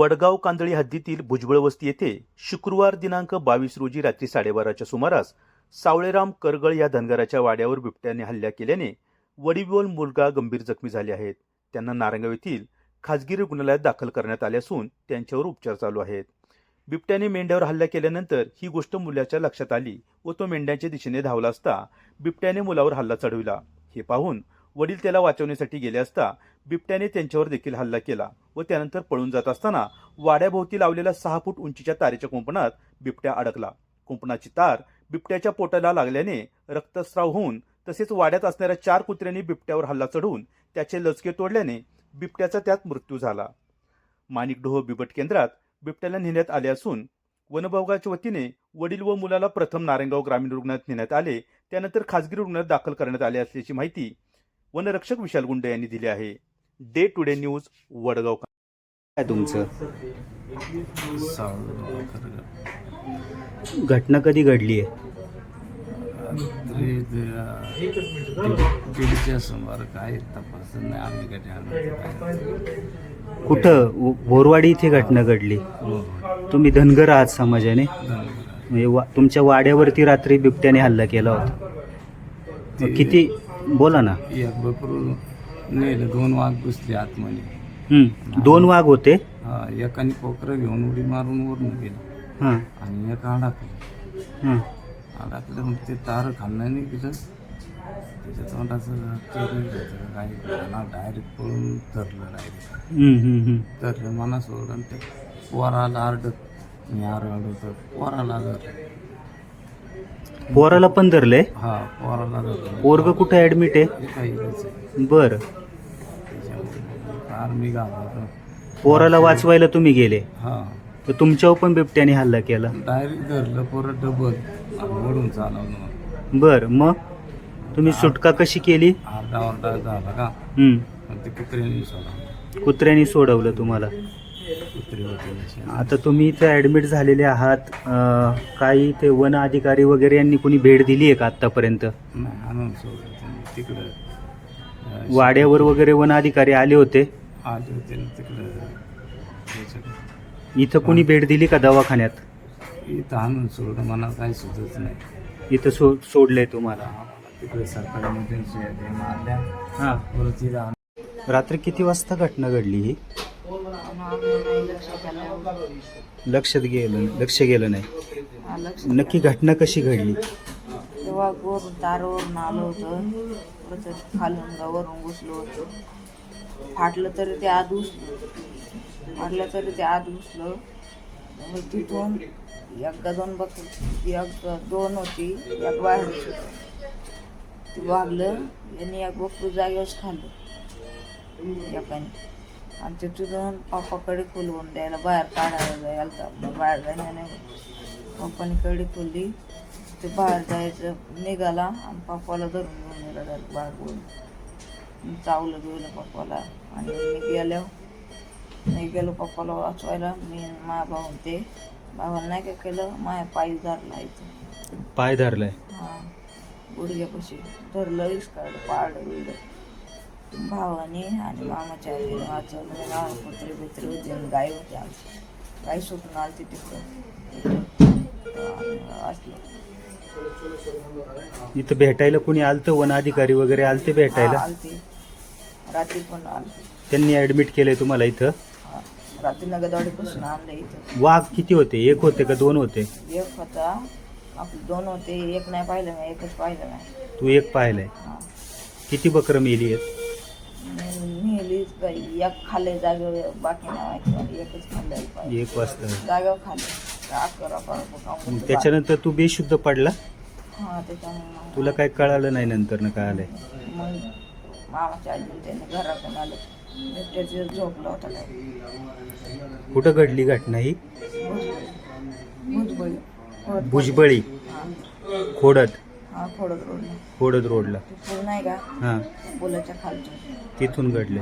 वडगाव कांदळी हद्दीतील भुजबळ वस्ती येथे शुक्रवार दिनांक बावीस रोजी रात्री साडेबाराच्या सुमारास सावळेराम करगळ या धनगराच्या वाड्यावर बिबट्याने हल्ला केल्याने वडीबोल मुलगा गंभीर जखमी झाले आहेत. त्यांना नारंगाव येथील खाजगी रुग्णालयात दाखल करण्यात आले असून त्यांच्यावर उपचार चालू आहेत. बिबट्याने मेंढ्यावर हल्ला केल्यानंतर ही गोष्ट मुलाच्या लक्षात आली व तो मेंढ्यांच्या दिशेने धावला असता बिबट्याने मुलावर हल्ला चढविला. हे पाहून वडील त्याला वाचवण्यासाठी गेले असता बिबट्याने त्यांच्यावर देखील हल्ला केला व त्यानंतर पळून जात असताना वाड्याभोवती लावलेल्या सहा फूट उंचीच्या तारेच्या कुंपणात बिबट्या अडकला. कुंपणाची तार बिबट्याच्या पोटाला लागल्याने रक्तस्राव होऊन तसेच वाड्यात असणाऱ्या चार कुत्र्यांनी बिबट्यावर हल्ला चढवून त्याचे लचके तोडल्याने बिबट्याचा त्यात मृत्यू झाला. माणिकडोह बिबट केंद्रात बिबट्याला नेण्यात आले असून वनभोगाच्या वतीने वडील व मुलाला प्रथम नारायणगाव ग्रामीण रुग्णालयात नेण्यात आले. त्यानंतर खासगी रुग्णालयात दाखल करण्यात आले असल्याची माहिती वनरक्षक विशाल गुंडे यांनी दिली आहे. डे टुडे न्यूज वडगाव काय तुमचं? घटना कधी घडली आहे? दीडच्या काय तपास नाही आम्ही कधी कुठं? व- बोरवाडी इथे घटना घडली. तुम्ही धनगर आहात समाजाने. म्हणजे वा तुमच्या वाड्यावरती रात्री बिबट्याने हल्ला केला होता. मग किती बोला ना. नेलं दोन वाघ घुसले आतमध्ये. हं. दोन वाघ होते? हा एकाने पोकरं घेऊन उडी मारून वरून गेलं. हां. आणि एक अडकलं हां. अडकलं मग ते तार खाल्लं नाही गेलं त्याच्या तोंडाचं चेहरे घेतलं काय डायरेक्ट पळून धरलं डायरेक्ट हं, हं, हं. धरलं मना सोडून ते पोराला आरडत. मी आरडत पोराला धरलं पोराला पण धरले हा पोराला धरलं पोरग कुठं ऍडमिट आहे? बर. त्याच्यामुळे पोराला वाचवायला तुम्ही गेले? हा. तर तुमच्यावर पण बिबट्याने हल्ला केला? डायरेक्ट धरलं पोरं डबल. आणि वडून चालवलं मग. बर मग? तुम्ही सुटका कशी केली? आरडा ओरडा झाला का. मग ते कुत्र्याने सोडा कुत्र्याने सोडवलं तुम्हाला. कुत्री होते. आता तुम्ही इथे ॲडमिट झालेले आहात अं, काही ते वन अधिकारी वगैरे यांनी कोणी भेट दिली आहे का आत्तापर्यंत? नाही आणून सोडलं त्यांनी तिकडं अं, वाड्यावर वगैरे वन अधिकारी आले होते? आले होते ना तिकडं. इथं कोणी भेट दिली का दवाखान्यात? इथं आणून सोडलं मला काही सुचत नाही. इथं सो सोडलंय तुम्हाला. तिकडे सरकारमध्ये मारल्या. हां. परत तिथं आणून रात्री किती वाजता घटना घडली ही? लक्षात गेलं लक्ष गेलं नाही. नक्की घटना कशी घडली? तेव्हा गोर तारावरून आलं होतं. परत खालून वरून घुसलं होतं. फाटलं तरी ते आत घुसलं. फाटलं तरी ते आत घुसलं. मग तिथून एकदा दोन बघ एक दोन होती एक बाहेर ती वागलं यांनी एक बकरू जागेवरच खाल्लं. एकाने. आणि ते तिथून पप्पाकडे खुलवून द्यायला बाहेर काढायला जायला तर बाहेर जायला नाही पप्पाने कडी खोलली ते बाहेर जायचं निघाला आणि पप्पाला धरून घेऊन गेला त्याला बाहेर बोलून चावलं गेलं पप्पाला. आणि मी गेल्यावर मी गेलो पप्पाला वाचवायला मी माझ्या भाऊन ते भावाला नाही काय केलं? माझ्या पायी धरला इथं. पाय धरलाय. हां. गुडघ्यापाशी धरलं इसकाड पाडलं बिडलं. भावाने आणि मामाच्या आईने वाचवलं गाव कुत्रे बित्रे होते आणि गाय होते आमची. गाय सुटून आलती तिकडं वाचलं इथं भेटायला कोणी आलतं? वन अधिकारी वगैरे आलते भेटायला? आलती. रात्री पण आलती. त्यांनी ऍडमिट केलंय तुम्हाला इथं? हा. रात्री नगदवाडीपासून आणलं इथं. वाघ किती होते? एक होते का दोन होते? एक होता. आपले दोन होते. एक नाही पाहिलं नाही एकच पाहिलं नाही तू एक पाहिलंय. हा. किती बकरं मेली आहेत? नेलीच बाई एक खाल्ले जागेवर बाकी नाही एकच खाल्लं एक वाजता. जागेवर खाल्ले. अकरा बारा मग त्याच्यानंतर तू बेशुद्ध पडला? हा त्याच्यामुळे. तुला काय कळालं नाही नंतर ना कळालंय? मग मामाच्या आजी त्याने घरातून आलं. झोपला होता काय कुठं घडली घटना ही? भुजबळी. भुजबळी. हा. हा खोडत रोडला. खोडद रोडला. पूल नाही का? हां. पुलाच्या खालच्या तिथून घडले.